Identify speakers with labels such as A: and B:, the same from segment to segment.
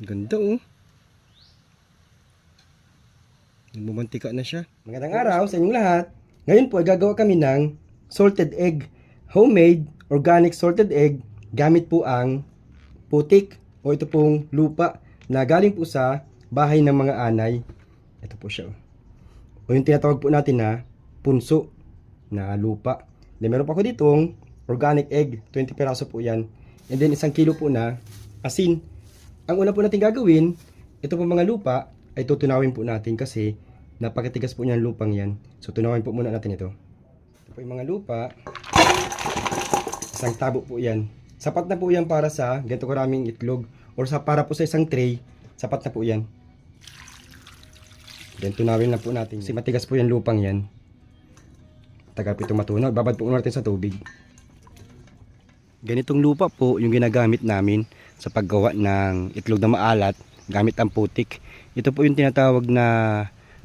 A: Ganda oh. Nagmamantika na siya. Magandang araw sa inyong lahat. Ngayon po ay gagawa kami ng salted egg. Homemade organic salted egg gamit po ang putik o ito pong lupa na galing po sa bahay ng mga anay. Ito po siya. oh. O yung tinatawag po natin na punso na lupa. Then meron pa ako ditong organic egg. 20 peraso po yan. And then isang kilo po na asin. Ang una po natin gagawin, ito po mga lupa, ay tutunawin po natin kasi napakatigas po niyan lupang yan. So tunawin po muna natin ito. Ito po yung mga lupa. Isang tabo po yan. Sapat na po yan para sa ganito karaming itlog or sa para po sa isang tray, sapat na po yan. Then tunawin lang po natin. Kasi matigas po yan lupang yan. Tagal po ito matunaw. Babad po natin sa tubig. Ganitong lupa po yung ginagamit namin sa paggawa ng itlog na maalat gamit ang putik. Ito po yung tinatawag na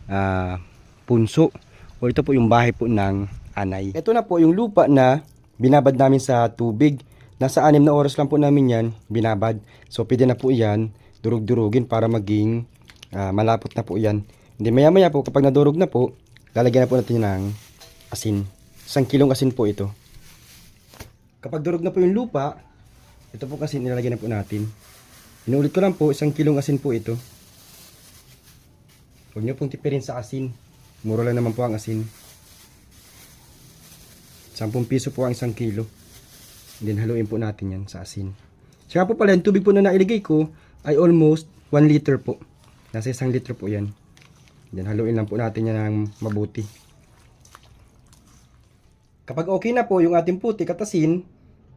A: ah, punso o ito po yung bahay po ng anay. Ito na po yung lupa na binabad namin sa tubig. Nasa anim na oras lang po namin yan binabad. So pwede na po yan durug-durugin para maging ah, malapot na po yan. Hindi maya maya po kapag nadurog na po, lalagyan na po natin ng asin. Isang kilong asin po ito. Kapag durog na po yung lupa, ito po kasi nilalagyan na po natin. Inuulit ko lang po, isang kilong asin po ito. Huwag niyo pong tipirin sa asin. Mura lang naman po ang asin. 10 piso po ang isang kilo. Then haluin po natin yan sa asin. Saka po pala, yung tubig po na nailigay ko ay almost 1 liter po. Nasa isang liter po yan. Then haluin lang po natin yan ng mabuti. Kapag okay na po yung ating putik at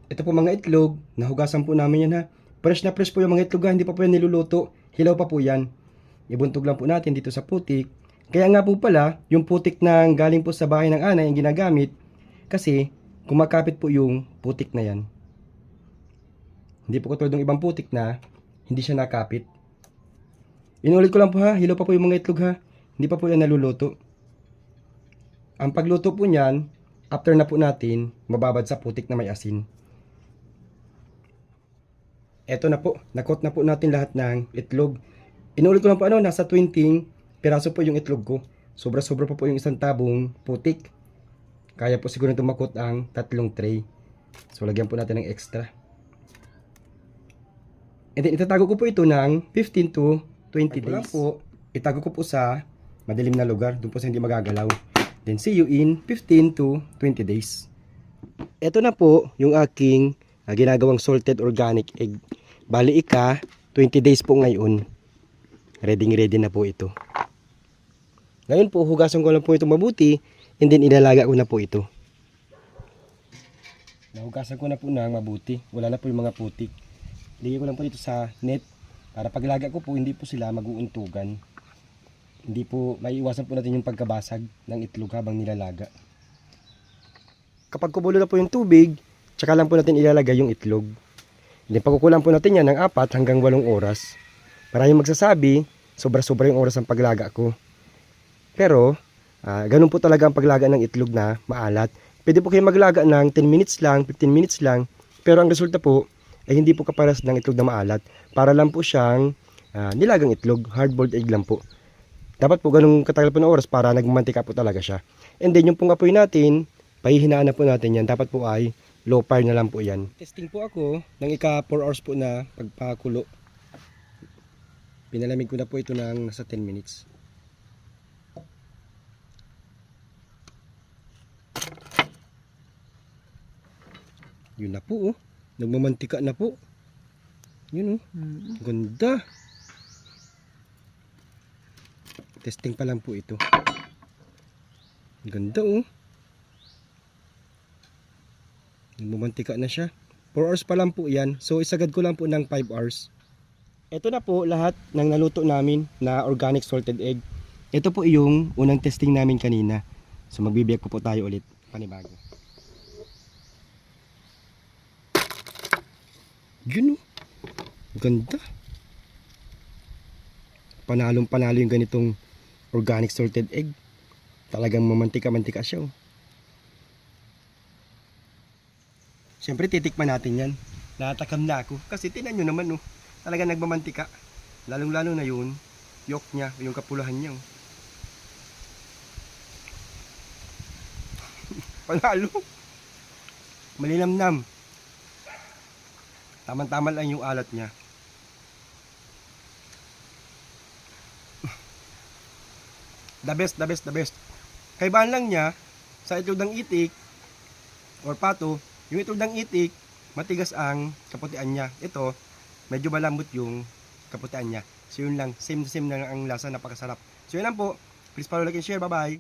A: ito po mga itlog, nahugasan po namin yan ha. Fresh na fresh po yung mga itlog ha, hindi pa po yan niluluto. Hilaw pa po yan. Ibuntog lang po natin dito sa putik. Kaya nga po pala, yung putik na galing po sa bahay ng anay ang ginagamit kasi kumakapit po yung putik na yan. Hindi po katulad ng ibang putik na hindi siya nakapit. Inulit ko lang po ha, hilaw pa po yung mga itlog ha. Hindi pa po yan naluluto. Ang pagluto po niyan, after na po natin, mababad sa putik na may asin. Eto na po, nakot na po natin lahat ng itlog. Inulit ko lang po ano, nasa 20 piraso po yung itlog ko. Sobra-sobra pa po yung isang tabong putik. Kaya po siguro tumakot ang tatlong tray. So lagyan po natin ng extra. And then itatago ko po ito ng 15 to 20 days. po, itago ko po sa madilim na lugar, doon po sa hindi magagalaw. Then see you in 15 to 20 days. Ito na po yung aking ah, ginagawang salted organic egg. Bali ika, 20 days po ngayon. Ready ready na po ito. Ngayon po, hugasan ko lang po ito mabuti and then ilalaga ko na po ito. Nahugasan ko na po ng mabuti. Wala na po yung mga putik. Ligay ko lang po dito sa net para paglaga ko po hindi po sila mag-uuntugan. Hindi po maiiwasan po natin yung pagkabasag ng itlog habang nilalaga. Kapag kumulo na po yung tubig, tsaka lang po natin ilalagay yung itlog. Then pagkukulang po natin yan ng 4 hanggang 8 oras. Maraming magsasabi, sobra-sobra yung oras ng paglaga ko. Pero, ah, ganun po talaga ang paglaga ng itlog na maalat. Pwede po kayo maglaga ng 10 minutes lang, 15 minutes lang. Pero ang resulta po, ay hindi po kaparas ng itlog na maalat. Para lang po siyang ah, nilagang itlog, hard-boiled egg lang po. Dapat po ganun katagal po ng oras para nagmantika po talaga siya. And then yung pong apoy natin, pahihinaan na po natin yan. Dapat po ay low fire na lang po yan. Testing po ako ng ika 4 hours po na pagpakulo. Pinalamig ko na po ito ng nasa 10 minutes. Yun na po oh. Nagmamantika na po. Yun oh. Ganda. Testing pa lang po ito. Ganda oh. Nagmamantika na siya. 4 hours pa lang po yan. So isagad ko lang po ng 5 hours. Ito na po lahat ng naluto namin na organic salted egg. Ito po yung unang testing namin kanina. So magbibiyak po po tayo ulit. Panibago. Yun oh. Ganda. Panalong panalo yung ganitong organic salted egg. Talagang mamantika-mantika siya oh. Siyempre titikman natin yan. Natakam na ako. Kasi tinan nyo naman oh. Talagang nagmamantika. Lalong lalo na yun, yok niya, yung kapulahan niya. oh. Panalo. Malinamnam. Taman-tama lang yung alat niya. The best, the best, the best. Kaibahan lang niya sa itlog ng itik or pato, yung itlog ng itik, matigas ang kaputian niya. Ito, medyo malambot yung kaputian niya. So yun lang, same same lang ang lasa, napakasarap. So yun lang po. Please follow, like, and share. Bye-bye.